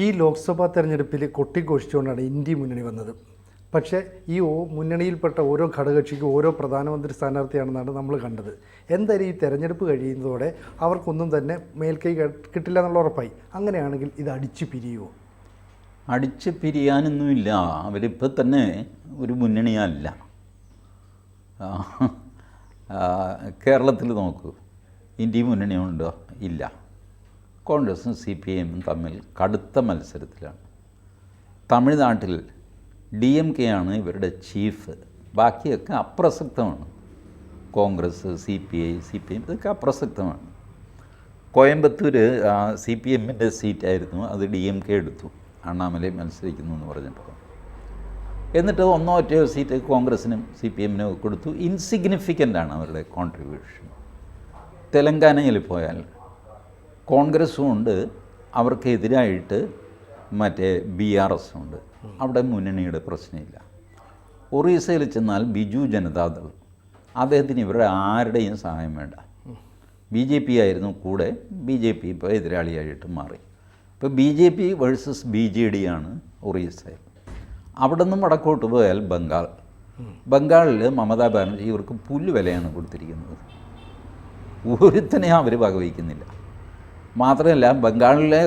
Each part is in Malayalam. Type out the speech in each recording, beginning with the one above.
ഈ ലോക്സഭാ തെരഞ്ഞെടുപ്പിൽ കൊട്ടിഘോഷിച്ചുകൊണ്ടാണ് ഇന്ത്യ മുന്നണി വന്നത്. പക്ഷേ ഈ ഓ- മുന്നണിയിൽപ്പെട്ട ഓരോ ഘടകകക്ഷിക്കും ഓരോ പ്രധാനമന്ത്രി സ്ഥാനാർത്ഥിയാണെന്നാണ് നമ്മൾ കണ്ടത്. എന്തായാലും ഈ തെരഞ്ഞെടുപ്പ് കഴിയുന്നതോടെ അവർക്കൊന്നും തന്നെ മേൽക്കൈ കിട്ടില്ല എന്നുള്ള ഉറപ്പായി. അങ്ങനെയാണെങ്കിൽ ഇത് അടിച്ചു പിരിയുമോ അടിച്ചു പിരിയാനൊന്നുമില്ല. അവരിപ്പോൾ തന്നെ ഒരു മുന്നണിയല്ല. കേരളത്തിൽ നോക്കൂ. ഇന്ത്യ മുന്നണിയുണ്ടോ ഇല്ല. കോൺഗ്രസും സി പി എമ്മും തമ്മിൽ കടുത്ത മത്സരത്തിലാണ്. തമിഴ്നാട്ടിൽ ഡി എം കെ ആണ് ഇവരുടെ ചീഫ്. ബാക്കിയൊക്കെ അപ്രസക്തമാണ്. Congress C P I C P M ഇതൊക്കെ അപ്രസക്തമാണ്. കോയമ്പത്തൂർ സി പി എമ്മിന്റെ സീറ്റായിരുന്നു. അത് ഡി എം കെ എടുത്തു. അണ്ണാമലൈ മത്സരിക്കുന്നു എന്ന് പറഞ്ഞപ്പോൾ. എന്നിട്ട് ഒന്നോ ഒറ്റയോ സീറ്റ് കോൺഗ്രസിനും സി പി എമ്മിനും കൊടുത്തു. ഇൻസിഗ്നിഫിക്കന്റ് ആണ് അവരുടെ കോൺട്രിബ്യൂഷൻ തെലങ്കാനയിൽ പോയാൽ കോൺഗ്രസ്സും ഉണ്ട് അവർക്കെതിരായിട്ട് മറ്റേ ബി ആർ എസും ഉണ്ട് അവിടെ മുന്നണിയുടെ പ്രശ്നമില്ല. ഒറീസയിൽ ചെന്നാൽ ബിജു ജനതാദൾ. അദ്ദേഹത്തിന് ഇവരുടെ ആരുടെയും സഹായം വേണ്ട. ബി ജെ പി ആയിരുന്നു കൂടെ ബി ജെ പി ഇപ്പോൾ എതിരാളിയായിട്ട് മാറി. ഇപ്പോൾ B J P versus B J D ആണ് ഒറീസയിൽ. അവിടെ നിന്നും വടക്കോട്ട് പോയാൽ ബംഗാൾ. ബംഗാളിൽ മമതാ ബാനർജി ഇവർക്ക് പുല്ലുവിലയാണ് കൊടുത്തിരിക്കുന്നത്. ഒരുത്തനെ അവർ വകവയ്ക്കുന്നില്ല. മാത്രമല്ല ബംഗാളിലെ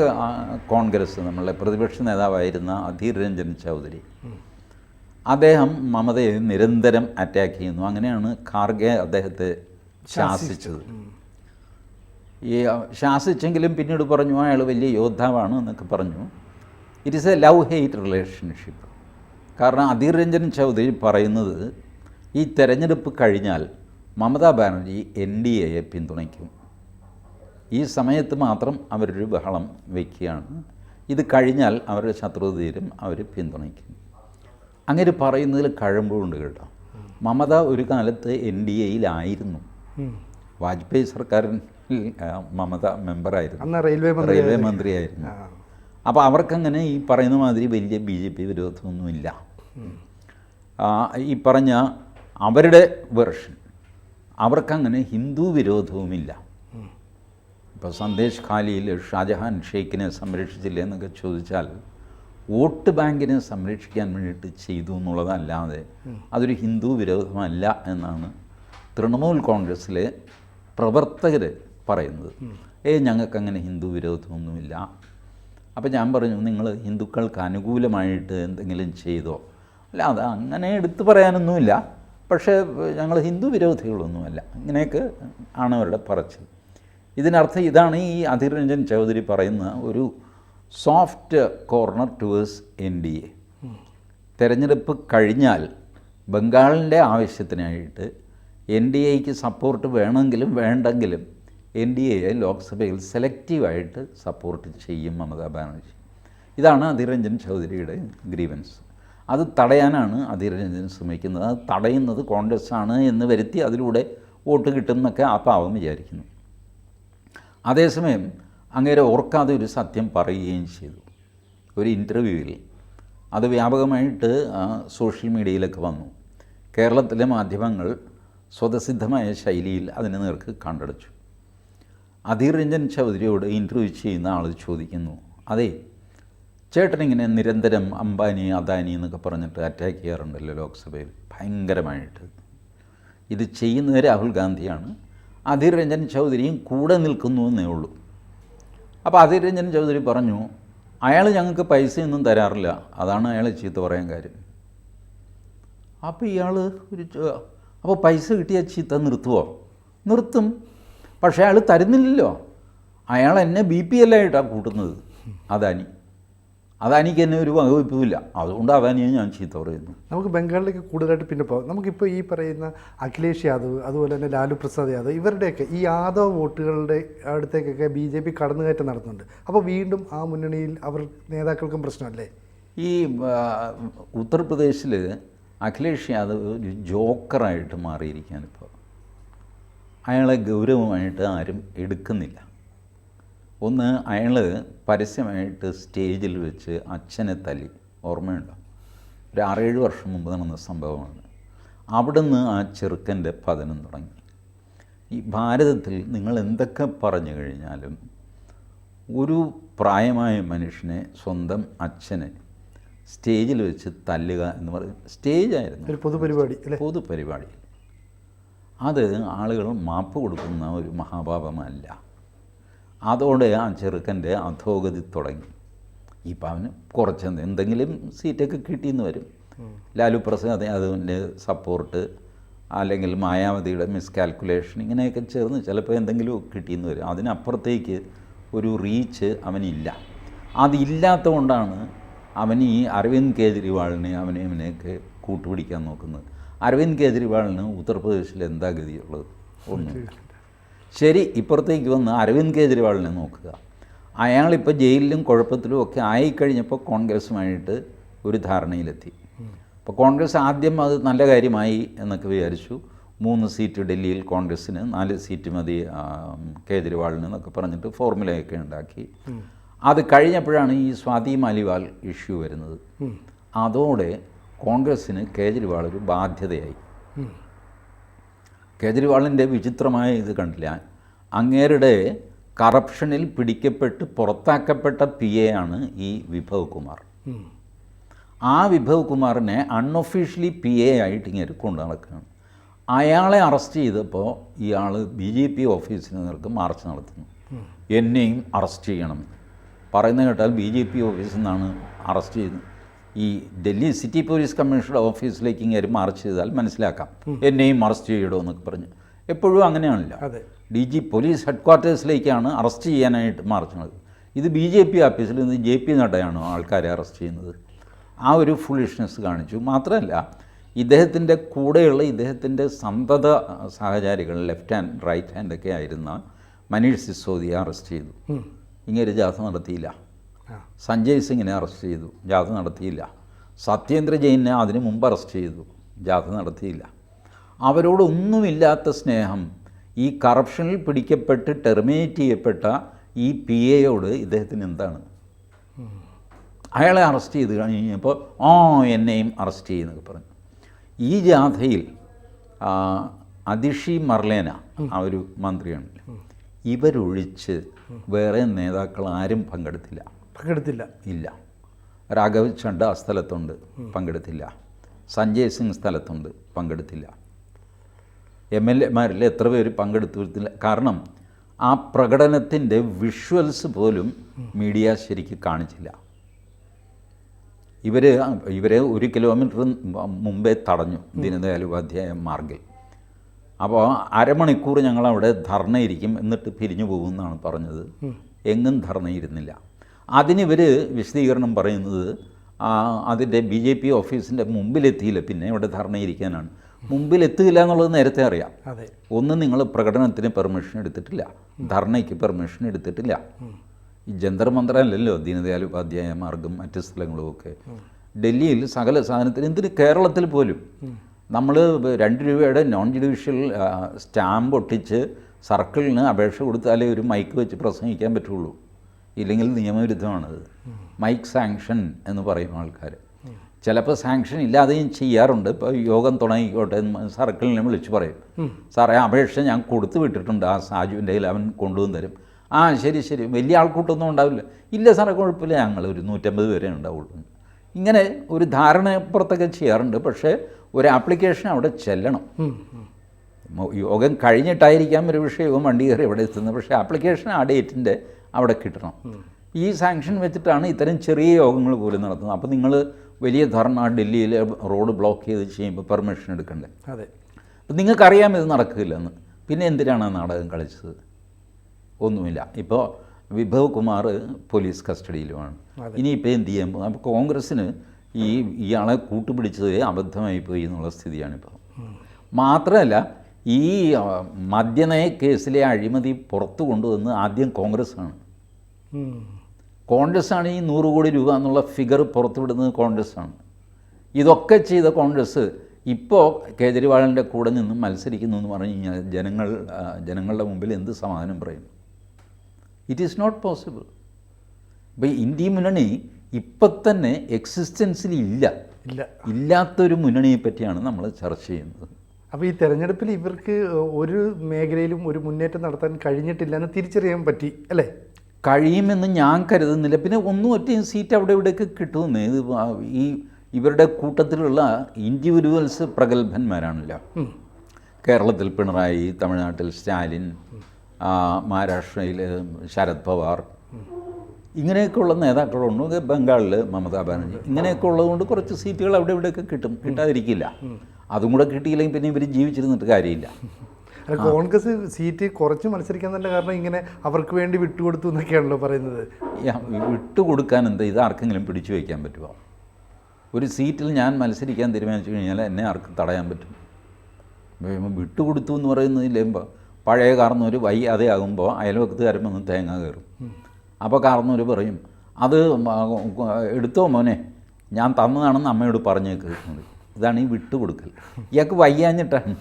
കോൺഗ്രസ് നമ്മളുടെ പ്രതിപക്ഷ നേതാവായിരുന്ന അധീർ രഞ്ജൻ ചൗധരി. അദ്ദേഹം മമതയെ നിരന്തരം അറ്റാക്ക് ചെയ്യുന്നു. അങ്ങനെയാണ് ഖാർഗെ അദ്ദേഹത്തെ ശാസിച്ചത്. ഈ ശാസിച്ചെങ്കിലും പിന്നീട് പറഞ്ഞു അയാൾ വലിയ യോദ്ധാവാണ് എന്നൊക്കെ പറഞ്ഞു. It is a love hate relationship കാരണം അധീർ രഞ്ജൻ ചൗധരി പറയുന്നത് ഈ തെരഞ്ഞെടുപ്പ് കഴിഞ്ഞാൽ മമതാ ബാനർജി എൻ ഡി എയെ പിന്തുണയ്ക്കും. ഈ സമയത്ത് മാത്രം അവരൊരു ബഹളം വയ്ക്കുകയാണ്. ഇത് കഴിഞ്ഞാൽ അവരുടെ ശത്രു തീരും അവർ പിന്തുണയ്ക്കും. അങ്ങനെ പറയുന്നതിൽ കഴമ്പുണ്ട് കേട്ടോ. മമത ഒരു കാലത്ത് എൻ ഡി എയിലായിരുന്നു. വാജ്പേയി സർക്കാരിൽ മമത മെമ്പറായിരുന്നു. റെയിൽവേ മന്ത്രിയായിരുന്നു. അപ്പോൾ അവർക്കങ്ങനെ ഈ പറയുന്ന മാതിരി വലിയ ബി ജെ പി വിരോധമൊന്നുമില്ല. ഈ പറഞ്ഞ അവരുടെ വെർഷൻ. അവർക്കങ്ങനെ ഹിന്ദു വിരോധവുമില്ല. ഇപ്പോൾ സന്ദേശ് ഖാലിയിൽ ഷാജഹാൻ ഷെയ്ഖിനെ സംരക്ഷിച്ചില്ല എന്നൊക്കെ ചോദിച്ചാൽ വോട്ട് ബാങ്കിനെ സംരക്ഷിക്കാൻ വേണ്ടിയിട്ട് ചെയ്തു എന്നുള്ളതല്ലാതെ അതൊരു ഹിന്ദു വിരോധമല്ല എന്നാണ് തൃണമൂൽ കോൺഗ്രസ്സിലെ പ്രവർത്തകർ പറയുന്നത്. ഏ ഞങ്ങൾക്കങ്ങനെ ഹിന്ദു വിരോധമൊന്നുമില്ല. അപ്പോൾ ഞാൻ പറഞ്ഞു നിങ്ങൾ ഹിന്ദുക്കൾക്ക് അനുകൂലമായിട്ട് എന്തെങ്കിലും ചെയ്തോ? അല്ല അത് അങ്ങനെ എടുത്തു പറയാനൊന്നുമില്ല. പക്ഷേ ഞങ്ങൾ ഹിന്ദു വിരോധികളൊന്നുമല്ല. ഇങ്ങനെയൊക്കെ ആണ് അവരുടെ പറച്ചിൽ. ഇതിനർത്ഥം ഇതാണ് ഈ അധിർ രഞ്ജൻ ചൗധരി പറയുന്ന ഒരു soft corner towards N D A. തെരഞ്ഞെടുപ്പ് കഴിഞ്ഞാൽ ബംഗാളിന്റെ ആവശ്യത്തിനായിട്ട് എൻ ഡി എക്ക് സപ്പോർട്ട് വേണമെങ്കിലും വേണ്ടെങ്കിലും എൻ ഡി എയെ ലോക്സഭയിൽ സെലക്റ്റീവായിട്ട് സപ്പോർട്ട് ചെയ്യും മമതാ ബാനർജി. ഇതാണ് അധിരഞ്ജൻ രഞ്ജൻ ചൗധരിയുടെ ഗ്രീവൻസ് അത് തടയാനാണ് അധിരഞ്ജൻ രഞ്ജൻ ശ്രമിക്കുന്നത്. അത് തടയുന്നത് കോൺഗ്രസ് ആണ് എന്ന് വരുത്തി അതിലൂടെ വോട്ട് കിട്ടുമെന്നൊക്കെ ആ പാവം വിചാരിക്കുന്നു. അതേസമയം അങ്ങേരെ ഓർക്കാതെ ഒരു സത്യം പറയുകയും ചെയ്തു. ഒരു ഇന്റർവ്യൂവിൽ. അത് വ്യാപകമായിട്ട് സോഷ്യൽ മീഡിയയിലൊക്കെ വന്നു. കേരളത്തിലെ മാധ്യമങ്ങൾ സ്വതസിദ്ധമായ ശൈലിയിൽ അതിനെ നേർക്ക് കണ്ടടച്ചു. അധീർ രഞ്ജൻ ചൗധരിയോട് ഇന്റർവ്യൂ ചെയ്യുന്ന ആൾ ചോദിക്കുന്നു അതെ ചേട്ടനിങ്ങനെ നിരന്തരം അംബാനി അദാനി എന്നൊക്കെ പറഞ്ഞിട്ട് അറ്റാക്ക് ചെയ്യാറുണ്ടല്ലോ ലോക്സഭയിൽ. ഭയങ്കരമായിട്ട്. ഇത് ചെയ്യുന്നത് രാഹുൽ ഗാന്ധിയാണ്. അധീർ രഞ്ജൻ ചൗധരിയും കൂടെ നിൽക്കുന്നു എന്നേ ഉള്ളൂ. അപ്പോൾ അധീർ രഞ്ജൻ ചൗധരി പറഞ്ഞു അയാൾ ഞങ്ങൾക്ക് പൈസയൊന്നും തരാറില്ല. അതാണ് അയാൾ ചീത്ത പറയാൻ കാര്യം. അപ്പോൾ ഇയാൾ ഒരു അപ്പോൾ പൈസ കിട്ടിയ ചീത്ത നിർത്തുമോ നിർത്തും. പക്ഷേ അയാൾ തരുന്നില്ലല്ലോ. അയാൾ എന്നെ ബി പി എല്ലായിട്ടാണ് കൂട്ടുന്നത്. അദാനി അദാനിക്ക് എന്നെ ഒരു വകവയ്പ്പുമില്ല. അതുകൊണ്ട് അദാനിയെ ഞാൻ ചീത്ത പറയുന്നു. നമുക്ക് ബംഗാളിലേക്ക് കൂടുതലായിട്ട് പിന്നെ പോകാം. നമുക്കിപ്പോൾ ഈ പറയുന്ന അഖിലേഷ് യാദവ് അതുപോലെ തന്നെ ലാലു പ്രസാദ് യാദവ് ഇവരുടെയൊക്കെ ഈ യാദവ് വോട്ടുകളുടെ അടുത്തേക്കൊക്കെ ബി ജെ പി കടന്നുകയറ്റം നടത്തുന്നുണ്ട്. അപ്പോൾ വീണ്ടും ആ മുന്നണിയിൽ അവർ നേതാക്കൾക്കും പ്രശ്നമല്ലേ? ഈ ഉത്തർപ്രദേശിൽ അഖിലേഷ് യാദവ് ഒരു ജോക്കറായിട്ട് മാറിയിരിക്കുകയാണ് ഇപ്പോൾ. അയാളെ ഗൗരവമായിട്ട് ആരും എടുക്കുന്നില്ല. ഒന്ന് അയാൾ പരസ്യമായിട്ട് സ്റ്റേജിൽ വെച്ച് അച്ഛനെ തല്ലി. ഓർമ്മയുണ്ടോ? ഒരു ആറേഴ് വർഷം മുമ്പ് നടന്ന സംഭവമാണ്. അവിടുന്ന് ആ ചെറുക്കന്റെ പതനം തുടങ്ങി. ഈ ഭാരതത്തിൽ നിങ്ങൾ എന്തൊക്കെ പറഞ്ഞു കഴിഞ്ഞാലും ഒരു പ്രായമായ മനുഷ്യനെ സ്വന്തം അച്ഛനെ സ്റ്റേജിൽ വെച്ച് തല്ലുക എന്ന് പറയും സ്റ്റേജായിരുന്നു. ഒരു പൊതുപരിപാടി അല്ലേ? പൊതുപരിപാടി. അത് ആളുകൾ മാപ്പ് കൊടുക്കുന്ന ഒരു മഹാപാപമല്ല അതോടെ ആ ചെറുക്കന്റെ അധോഗതി തുടങ്ങി. ഇപ്പം അവന് കുറച്ച് എന്തെങ്കിലും സീറ്റൊക്കെ കിട്ടിയെന്ന് വരും. ലാലു പ്രസാദ് അതിന്റെ സപ്പോർട്ട് അല്ലെങ്കിൽ മായാവതിയുടെ മിസ്കാൽക്കുലേഷൻ ഇങ്ങനെയൊക്കെ ചേർന്ന് ചിലപ്പോൾ എന്തെങ്കിലും കിട്ടിയെന്ന് വരും. അതിനപ്പുറത്തേക്ക് ഒരു റീച്ച് അവനില്ല. അതില്ലാത്ത കൊണ്ടാണ് അവൻ ഈ അരവിന്ദ് കേജ്രിവാളിനെ അവനെ ഇവനെയൊക്കെ കൂട്ടുപിടിക്കാൻ നോക്കുന്നത്. അരവിന്ദ് കേജ്രിവാളിന് ഉത്തർപ്രദേശിൽ എന്താ ഗതിയുള്ളത്? ഒന്നും. ശരി ഇപ്പുറത്തേക്ക് വന്ന് അരവിന്ദ് കേജ്രിവാളിനെ നോക്കുക. അയാളിപ്പോൾ ജയിലിലും കുഴപ്പത്തിലും ഒക്കെ ആയിക്കഴിഞ്ഞപ്പോൾ കോൺഗ്രസ്സുമായിട്ട് ഒരു ധാരണയിലെത്തി. അപ്പോൾ കോൺഗ്രസ് ആദ്യം അത് നല്ല കാര്യമായി എന്നൊക്കെ വിചാരിച്ചു. മൂന്ന് സീറ്റ് ഡൽഹിയിൽ കോൺഗ്രസ്സിന് നാല് സീറ്റ് മതി കേജ്രിവാളിന് എന്നൊക്കെ പറഞ്ഞിട്ട് ഫോർമുലയൊക്കെ ഉണ്ടാക്കി. അത് കഴിഞ്ഞപ്പോഴാണ് ഈ സ്വാതി മാലിവാൽ ഇഷ്യൂ വരുന്നത്. അതോടെ കോൺഗ്രസ്സിന് കേജ്രിവാൾ ഒരു ബാധ്യതയായി. കേജ്രിവാളിന്റെ വിചിത്രമായ ഇത് കണ്ടില്ല. അങ്ങേരുടെ കറപ്ഷനിൽ പിടിക്കപ്പെട്ട് പുറത്താക്കപ്പെട്ട പി എ ആണ് ഈ വിഭവ് കുമാർ ആ വിഭവ് കുമാറിനെ അൺഒഫീഷ്യലി പി എ ആയിട്ട് ഇങ്ങനെ കൊണ്ടു നടക്കുകയാണ്. അയാളെ അറസ്റ്റ് ചെയ്തപ്പോൾ ഇയാൾ ബി ജെ പി ഓഫീസിന് നേർക്ക് മാർച്ച് നടത്തുന്നു. എന്നെയും അറസ്റ്റ് ചെയ്യണം. പറയുന്ന കേട്ടാൽ ബി ജെ പി ഓഫീസിൽ നിന്നാണ് അറസ്റ്റ് ചെയ്യുന്നത് ഈ ഡൽഹി സിറ്റി പോലീസ് കമ്മീഷണറുടെ ഓഫീസിലേക്ക് ഇങ്ങനെ മാർച്ച് ചെയ്താൽ മനസ്സിലാക്കാം. എന്നെയും അറസ്റ്റ് ചെയ്യടോ എന്നൊക്കെ പറഞ്ഞ്. എപ്പോഴും അങ്ങനെയാണല്ലോ. ഡി ജി പോലീസ് ഹെഡ് ക്വാർട്ടേഴ്സിലേക്കാണ് അറസ്റ്റ് ചെയ്യാനായിട്ട് മാർച്ചുന്നത് ഇത് ബി ജെ പി ഓഫീസിൽ നിന്ന് ജെ പി നഡയാണ് ആൾക്കാരെ അറസ്റ്റ് ചെയ്യുന്നത്? ആ ഒരു ഫുളിഷ്നെസ് കാണിച്ചു. മാത്രമല്ല ഇദ്ദേഹത്തിന്റെ കൂടെയുള്ള ഇദ്ദേഹത്തിന്റെ സന്തത സഹചാരികൾ ലെഫ്റ്റ് ഹാൻഡ് റൈറ്റ് ഹാൻഡ് ഒക്കെ ആയിരുന്ന മനീഷ് സിസോദിയെ അറസ്റ്റ് ചെയ്തു. ഇങ്ങനെ ജാഥ നടത്തിയില്ല. സഞ്ജയ് സിംഗിനെ അറസ്റ്റ് ചെയ്തു. ജാഥ നടത്തിയില്ല. സത്യേന്ദ്ര ജെയിനെ അതിനു മുമ്പ് അറസ്റ്റ് ചെയ്തു. ജാഥ നടത്തിയില്ല. അവരോടൊന്നുമില്ലാത്ത സ്നേഹം ഈ കറപ്ഷനിൽ പിടിക്കപ്പെട്ട് ടെർമിനേറ്റ് ചെയ്യപ്പെട്ട ഈ പി എയോട് ഇദ്ദേഹത്തിന് എന്താണ്? അയാളെ അറസ്റ്റ് ചെയ്ത് കഴിഞ്ഞപ്പോൾ ആ എന്നെയും അറസ്റ്റ് ചെയ്യുന്നൊക്കെ പറഞ്ഞു. ഈ ജാഥയിൽ അതിഷി മർലേന ആ ഒരു മന്ത്രിയാണല്ലോ. ഇവരൊഴിച്ച് വേറെ നേതാക്കൾ ആരും പങ്കെടുത്തില്ല. പങ്കെടുത്തില്ല. ഇല്ല. രാഘവ് ചണ്ട ആ സ്ഥലത്തുണ്ട് പങ്കെടുത്തില്ല. സഞ്ജയ് സിംഗ് സ്ഥലത്തുണ്ട് പങ്കെടുത്തില്ല. എം എൽ എമാരിൽ എത്ര പേര് പങ്കെടുത്തില്ല? കാരണം ആ പ്രകടനത്തിന്റെ വിഷ്വൽസ് പോലും മീഡിയ ശരിക്ക് കാണിച്ചില്ല. ഇവർ ഇവരെ ഒരു കിലോമീറ്റർ മുമ്പേ തടഞ്ഞു ദീനദയാൽ ഉപാധ്യായ മാർഗിൽ. അപ്പോൾ അരമണിക്കൂർ ഞങ്ങൾ അവിടെ ധർണയിരിക്കും എന്നിട്ട് പിരിഞ്ഞു പോകുമെന്നാണ് പറഞ്ഞത്. എങ്ങും ധർണയിരുന്നില്ല. അതിനിവർ വിശദീകരണം പറയുന്നത് അതിന്റെ ബി ജെ പി ഓഫീസിന്റെ മുമ്പിലെത്തിയില്ല പിന്നെ ഇവിടെ ധർണയിരിക്കാനാണ്. മുമ്പിലെത്തില്ല എന്നുള്ളത് നേരത്തെ അറിയാം. അതെ. ഒന്ന് നിങ്ങൾ പ്രകടനത്തിന് പെർമിഷൻ എടുത്തിട്ടില്ല. ധർണയ്ക്ക് പെർമിഷൻ എടുത്തിട്ടില്ല. ഈ ജന്തർ മന്ത്രമല്ലല്ലോ ദീനദയാൽ ഉപാധ്യായ മാർഗം മറ്റ് സ്ഥലങ്ങളുമൊക്കെ. ഡൽഹിയിൽ സകല സാധനത്തിന് എന്തിന് കേരളത്തിൽ പോലും നമ്മൾ രണ്ട് രൂപയുടെ നോൺ ജുഡീഷ്യൽ സ്റ്റാമ്പ് ഒട്ടിച്ച് സർക്കിളിന് അപേക്ഷ കൊടുത്താലേ ഒരു മൈക്ക് വെച്ച് പ്രസംഗിക്കാൻ പറ്റുള്ളൂ. ഇല്ലെങ്കിൽ നിയമവിരുദ്ധമാണത്. മൈക്ക് സാങ്ഷൻ എന്ന് പറയും ആൾക്കാർ ചിലപ്പോൾ സാങ്ഷൻ ഇല്ലാതെയും ചെയ്യാറുണ്ട്. ഇപ്പോൾ യോഗം തുടങ്ങിക്കോട്ടെ എന്ന് സർക്കിളിനെ വിളിച്ച് പറയും. സാറേ അപേക്ഷ ഞാൻ കൊടുത്തു വിട്ടിട്ടുണ്ട്. ആ സാജുവിന്റെ കയ്യിൽ അവൻ കൊണ്ടുവന്ന് തരും. ആ ശരി ശരി. വലിയ ആൾക്കൂട്ടൊന്നും ഉണ്ടാവില്ല. ഇല്ല സാറേ കുഴപ്പമില്ല. ഞങ്ങൾ ഒരു നൂറ്റമ്പത് പേരെ ഉണ്ടാവുള്ളൂ. ഇങ്ങനെ ഒരു ധാരണപ്പുറത്തൊക്കെ ചെയ്യാറുണ്ട്. പക്ഷേ ഒരു ആപ്ലിക്കേഷൻ അവിടെ ചെല്ലണം. യോഗം കഴിഞ്ഞിട്ടായിരിക്കാം ഒരു വിഷയവും വണ്ടി കയറി ഇവിടെ എത്തുന്നത്. പക്ഷേ ആപ്ലിക്കേഷൻ ആ ഡേറ്റിന്റെ അവിടെ കിട്ടണം. ഈ സാങ്ഷൻ വെച്ചിട്ടാണ് ഇത്തരം ചെറിയ യോഗങ്ങൾ പോലും നടത്തുന്നത്. അപ്പോൾ നിങ്ങൾ വലിയ ധർണ ഡൽഹിയിൽ റോഡ് ബ്ലോക്ക് ചെയ്ത് ചെയ്യുമ്പോൾ പെർമിഷൻ എടുക്കണ്ടേ? അതെ. അപ്പം നിങ്ങൾക്കറിയാം ഇത് നടക്കില്ലെന്ന്. പിന്നെ എന്തിനാണ് നാടകം കളിച്ചത്? ഒന്നുമില്ല. ഇപ്പോൾ വിഭവ് കുമാർ പോലീസ് കസ്റ്റഡിയിലുമാണ്. ഇനിയിപ്പോൾ എന്ത് ചെയ്യാൻ പോകും അപ്പോൾ കോൺഗ്രസ്സിന് ഈ ഇയാളെ കൂട്ടുപിടിച്ചത് അബദ്ധമായി പോയി എന്നുള്ള സ്ഥിതിയാണിപ്പോൾ മാത്രമല്ല ഈ മദ്യനയ കേസിലെ അഴിമതി പുറത്തു കൊണ്ടുവന്ന് ആദ്യം കോൺഗ്രസ്സാണ്. കോൺഗ്രസ്സാണ് ഈ നൂറ് കോടി രൂപ എന്നുള്ള ഫിഗർ പുറത്തുവിടുന്നത് കോൺഗ്രസ്സാണ്. ഇതൊക്കെ ചെയ്ത കോൺഗ്രസ് ഇപ്പോൾ കേജ്രിവാളിന്റെ കൂടെ നിന്ന് മത്സരിക്കുന്നു എന്ന് പറഞ്ഞു കഴിഞ്ഞാൽ ജനങ്ങൾ ജനങ്ങളുടെ മുമ്പിൽ എന്ത് സമാധാനം പറയും? ഇറ്റ് ഈസ് നോട്ട് പോസിബിൾ ഇപ്പോൾ ഇന്ത്യ മുന്നണി ഇപ്പം തന്നെ എക്സിസ്റ്റൻസിൽ ഇല്ല. ഇല്ല. ഇല്ലാത്തൊരു മുന്നണിയെ പറ്റിയാണ് നമ്മൾ ചർച്ച ചെയ്യുന്നത്. അപ്പോൾ ഈ തെരഞ്ഞെടുപ്പിൽ ഇവർക്ക് ഒരു മേഖലയിലും ഒരു മുന്നേറ്റം നടത്താൻ കഴിഞ്ഞിട്ടില്ല എന്ന് തിരിച്ചറിയാൻ പറ്റി അല്ലേ? കഴിയുമെന്ന് ഞാൻ കരുതുന്നില്ല. പിന്നെ ഒന്നും ഒറ്റ സീറ്റ് അവിടെ ഇവിടെയൊക്കെ കിട്ടുമെന്ന്. ഇത് ഈ ഇവരുടെ കൂട്ടത്തിലുള്ള ഇൻഡിവിജ്വൽസ് പ്രഗത്ഭന്മാരാണല്ലോ. കേരളത്തിൽ പിണറായി തമിഴ്നാട്ടിൽ സ്റ്റാലിൻ മഹാരാഷ്ട്രയിൽ ശരത് പവാർ. ഇങ്ങനെയൊക്കെയുള്ള നേതാക്കളുണ്ട്. ബംഗാളിൽ മമതാ ബാനർജി. ഇങ്ങനെയൊക്കെ ഉള്ളതുകൊണ്ട് കുറച്ച് സീറ്റുകൾ അവിടെ ഇവിടെയൊക്കെ കിട്ടും. കിട്ടാതിരിക്കില്ല. അതും കൂടെ കിട്ടിയില്ലെങ്കിൽ പിന്നെ ഇവർ ജീവിച്ചിരുന്നിട്ട് കാര്യമില്ല. അല്ല കോൺഗ്രസ് സീറ്റ് കുറച്ച് മത്സരിക്കാൻ തന്നെ കാരണം ഇങ്ങനെ അവർക്ക് വേണ്ടി വിട്ടുകൊടുത്തു എന്നൊക്കെയാണല്ലോ പറയുന്നത്. വിട്ടുകൊടുക്കാൻ എന്താ? ഇത് ആർക്കെങ്കിലും പിടിച്ചു വയ്ക്കാൻ പറ്റുമോ ഒരു സീറ്റിൽ ഞാൻ മത്സരിക്കാൻ തീരുമാനിച്ചു കഴിഞ്ഞാൽ എന്നെ ആർക്കും തടയാൻ പറ്റും. വിട്ടുകൊടുത്തു എന്ന് പറയുന്നതിലേമ്പോൾ പഴയ കാർന്നൂർ വയ്യാതെ ആകുമ്പോൾ അയൽവക്കത്തുകാരൻ വന്ന് തേങ്ങ കയറും. അപ്പോൾ കാർന്നൂർ പറയും അത് എടുത്തോ മോനെ? ഞാൻ തന്നതാണെന്ന് അമ്മയോട് പറഞ്ഞേക്ക്. ഇതാണ് ഈ വിട്ടുകൊടുക്കൽ. ഇയാൾക്ക് വയ്യാഞ്ഞിട്ടാണ്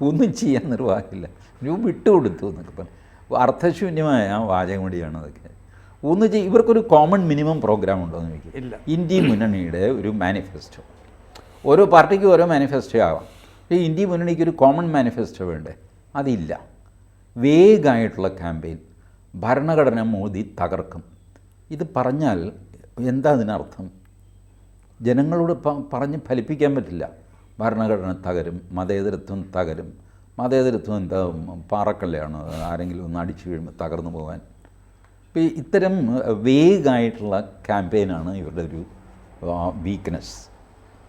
ഒന്നും ചെയ്യാൻ നിർവാഹമില്ല ഇവ വിട്ടുകൊടുത്തു എന്നൊക്കെ പറഞ്ഞു. അർത്ഥശൂന്യമായ ആ വാചകമടിയാണ് അതൊക്കെ. ഒന്ന് ചെയ്യും ഇവർക്കൊരു കോമൺ മിനിമം പ്രോഗ്രാം ഉണ്ടോ എന്ന് ചോദിക്കും. ഇന്ത്യ മുന്നണിയുടെ ഒരു മാനിഫെസ്റ്റോ ഓരോ പാർട്ടിക്കും ഓരോ മാനിഫെസ്റ്റോ ആവാം. ഈ ഇന്ത്യ മുന്നണിക്ക് ഒരു കോമൺ മാനിഫെസ്റ്റോ വേണ്ടേ? അതില്ല. വേഗമായിട്ടുള്ള ക്യാമ്പയിൻ ഭരണഘടന മോദി തകർക്കും. ഇത് പറഞ്ഞാൽ എന്താ അതിനർത്ഥം? ജനങ്ങളോട് പറഞ്ഞ് ഫലിപ്പിക്കാൻ പറ്റില്ല. ഭരണഘടന തകരും മതേതരത്വം തകരും. മതേതരത്വം എന്താ പാറക്കല്ലാണ്. ആരെങ്കിലും ഒന്ന് അടിച്ചു വീഴുമ്പോൾ തകർന്നു പോകാൻ. ഇപ്പോൾ ഇത്തരം വേഗായിട്ടുള്ള ക്യാമ്പയിനാണ് ഇവരുടെ ഒരു വീക്ക്നെസ്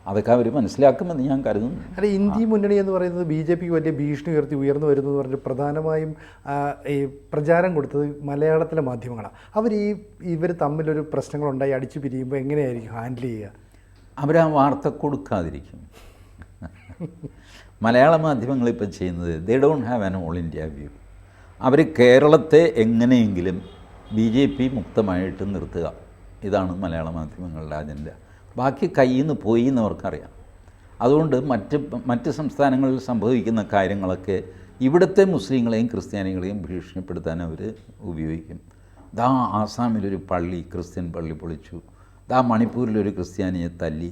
അതൊക്കെ അവർ മനസ്സിലാക്കുമെന്ന് ഞാൻ കരുതുന്നു. അല്ല ഇന്ത്യ മുന്നണി എന്ന് പറയുന്നത് ബി ജെ പിക്ക് വലിയ ഭീഷണി ഉയർത്തി ഉയർന്നു വരുന്നു എന്ന് പറഞ്ഞിട്ട് പ്രധാനമായും ഈ പ്രചാരം കൊടുത്തത് മലയാളത്തിലെ മാധ്യമങ്ങളാണ് അവർ ഈ ഇവർ തമ്മിലൊരു പ്രശ്നങ്ങളുണ്ടായി അടിച്ചു പിരിയുമ്പോൾ എങ്ങനെയായിരിക്കും ഹാൻഡിൽ ചെയ്യുക? അവർ ആ വാർത്ത കൊടുക്കാതിരിക്കും. മലയാള മാധ്യമങ്ങൾ ഇപ്പം ചെയ്യുന്നത് they don't have an all India view അവർ കേരളത്തെ എങ്ങനെയെങ്കിലും ബി ജെ പി മുക്തമായിട്ട് നിർത്തുക. ഇതാണ് മലയാള മാധ്യമങ്ങളുടെ അജണ്ട ബാക്കി കയ്യിൽ നിന്ന് പോയി എന്നവർക്കറിയാം അതുകൊണ്ട് മറ്റ് മറ്റ് സംസ്ഥാനങ്ങളിൽ സംഭവിക്കുന്ന കാര്യങ്ങളൊക്കെ ഇവിടുത്തെ മുസ്ലിങ്ങളെയും ക്രിസ്ത്യാനികളെയും ഭീഷണിപ്പെടുത്താൻ അവർ ഉപയോഗിക്കും. ദാ ആസാമിലൊരു പള്ളി ക്രിസ്ത്യൻ പള്ളി പൊളിച്ചു. ദാ മണിപ്പൂരിലൊരു ക്രിസ്ത്യാനിയെ തല്ലി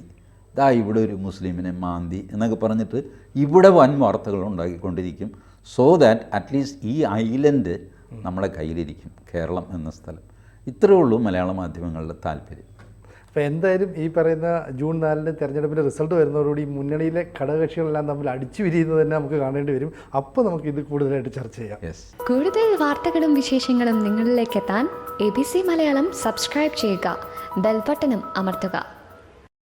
ദാ ഇവിടെ ഒരു മുസ്ലിമിനെ മാന്തി എന്നൊക്കെ പറഞ്ഞിട്ട് ഇവിടെ വൻ വാർത്തകൾ ഉണ്ടാക്കിക്കൊണ്ടിരിക്കും സോ ദാറ്റ് അറ്റ്ലീസ്റ്റ് ഈ ഐലൻഡ് നമ്മളെ കയ്യിലിരിക്കും കേരളം എന്ന സ്ഥലം. ഇത്രയേ ഉള്ളൂ മലയാള മാധ്യമങ്ങളുടെ താല്പര്യം. അപ്പോൾ എന്തായാലും ഈ പറയുന്ന ജൂൺ നാലിന് തെരഞ്ഞെടുപ്പിന്റെ റിസൾട്ട് വരുന്നതോടുകൂടി ഈ മുന്നണിയിലെ ഘടകകക്ഷികളെല്ലാം തമ്മിൽ അടിച്ചു പിരിയുന്നത് തന്നെ നമുക്ക് കാണേണ്ടി വരും. അപ്പോൾ നമുക്ക് ഇത് കൂടുതലായിട്ട് ചർച്ച ചെയ്യാം. യെസ് കൂടുതൽ വാർത്തകളും വിശേഷങ്ങളും നിങ്ങളിലേക്ക് എത്താൻ A B C Malayalam subscribe ചെയ്യുക. ബെൽബട്ടനും അമർത്തുക